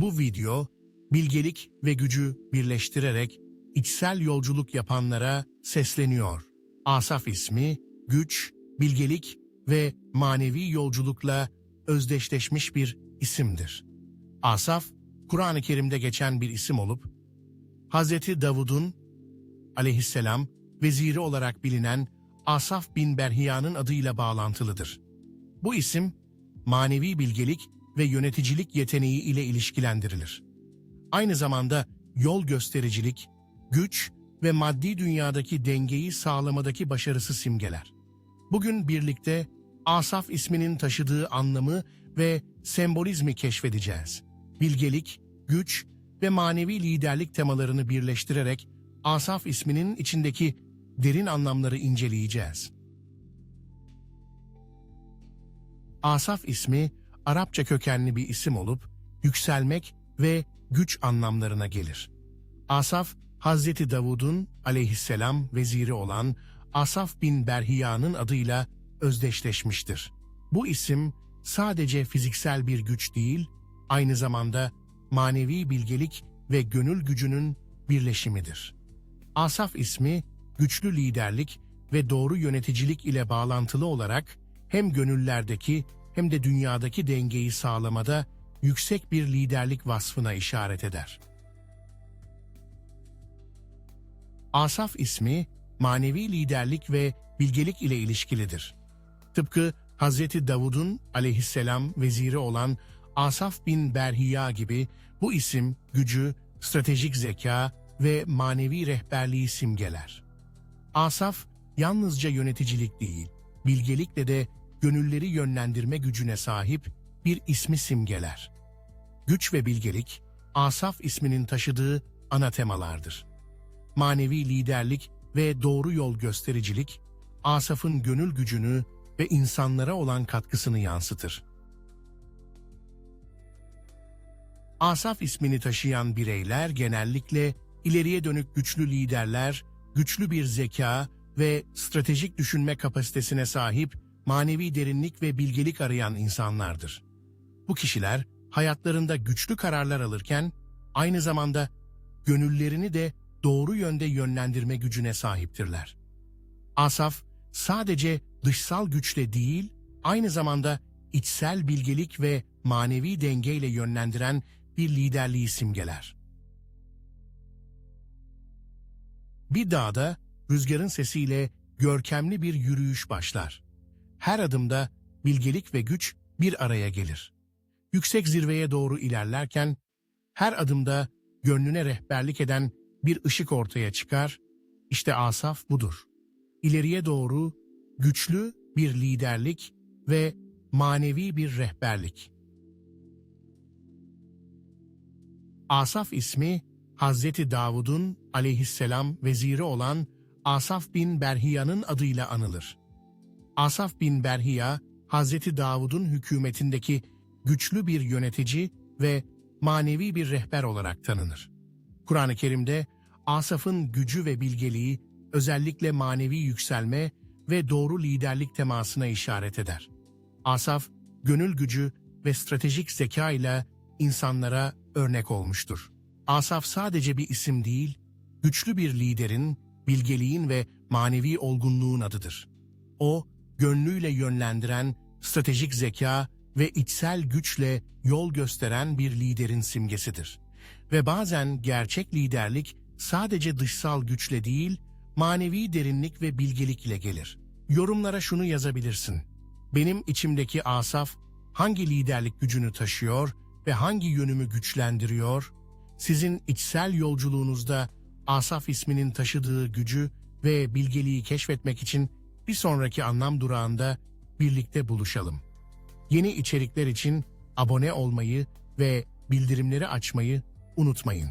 Bu video, bilgelik ve gücü birleştirerek içsel yolculuk yapanlara sesleniyor. Asaf ismi, güç, bilgelik ve manevi yolculukla özdeşleşmiş bir isimdir. Asaf, Kur'an-ı Kerim'de geçen bir isim olup, Hz. Davud'un aleyhisselam veziri olarak bilinen Asaf bin Berhiya'nın adıyla bağlantılıdır. Bu isim, manevi bilgelik ve yöneticilik yeteneği ile ilişkilendirilir. Aynı zamanda yol göstericilik, güç ve maddi dünyadaki dengeyi sağlamadaki başarısı simgeler. Bugün birlikte Asaf isminin taşıdığı anlamı ve sembolizmi keşfedeceğiz. Bilgelik, güç ve manevi liderlik temalarını birleştirerek Asaf isminin içindeki derin anlamları inceleyeceğiz. Asaf ismi Arapça kökenli bir isim olup yükselmek ve güç anlamlarına gelir. Asaf, Hazreti Davud'un aleyhisselam veziri olan Asaf bin Berhiya'nın adıyla özdeşleşmiştir. Bu isim sadece fiziksel bir güç değil, aynı zamanda manevi bilgelik ve gönül gücünün birleşimidir. Asaf ismi güçlü liderlik ve doğru yöneticilik ile bağlantılı olarak hem gönüllerdeki hem de dünyadaki dengeyi sağlamada yüksek bir liderlik vasfına işaret eder. Asaf ismi manevi liderlik ve bilgelik ile ilişkilidir. Tıpkı Hz. Davud'un aleyhisselam veziri olan Asaf bin Berhiya gibi bu isim gücü, stratejik zeka ve manevi rehberliği simgeler. Asaf yalnızca yöneticilik değil, bilgelikle de gönülleri yönlendirme gücüne sahip bir ismi simgeler. Güç ve bilgelik, Asaf isminin taşıdığı ana temalardır. Manevi liderlik ve doğru yol göstericilik, Asaf'ın gönül gücünü ve insanlara olan katkısını yansıtır. Asaf ismini taşıyan bireyler genellikle ileriye dönük güçlü liderler, güçlü bir zeka ve stratejik düşünme kapasitesine sahip manevi derinlik ve bilgelik arayan insanlardır. Bu kişiler hayatlarında güçlü kararlar alırken aynı zamanda gönüllerini de doğru yönde yönlendirme gücüne sahiptirler. Asaf sadece dışsal güçle değil, aynı zamanda içsel bilgelik ve manevi dengeyle yönlendiren bir liderliği simgeler. Bir dağda rüzgarın sesiyle görkemli bir yürüyüş başlar. Her adımda bilgelik ve güç bir araya gelir. Yüksek zirveye doğru ilerlerken her adımda gönlüne rehberlik eden bir ışık ortaya çıkar. İşte Asaf budur. İleriye doğru güçlü bir liderlik ve manevi bir rehberlik. Asaf ismi Hazreti Davud'un aleyhisselam veziri olan Asaf bin Berhiya'nın adıyla anılır. Asaf bin Berhiya, Hazreti Davud'un hükümetindeki güçlü bir yönetici ve manevi bir rehber olarak tanınır. Kur'an-ı Kerim'de Asaf'ın gücü ve bilgeliği özellikle manevi yükselme ve doğru liderlik temasına işaret eder. Asaf, gönül gücü ve stratejik zeka ile insanlara örnek olmuştur. Asaf sadece bir isim değil, güçlü bir liderin, bilgeliğin ve manevi olgunluğun adıdır. O, gönlüyle yönlendiren, stratejik zeka ve içsel güçle yol gösteren bir liderin simgesidir. Ve bazen gerçek liderlik sadece dışsal güçle değil, manevi derinlik ve bilgelik ile gelir. Yorumlara şunu yazabilirsin. Benim içimdeki Asaf hangi liderlik gücünü taşıyor ve hangi yönümü güçlendiriyor? Sizin içsel yolculuğunuzda Asaf isminin taşıdığı gücü ve bilgeliği keşfetmek için bir sonraki anlam durağında birlikte buluşalım. Yeni içerikler için abone olmayı ve bildirimleri açmayı unutmayın.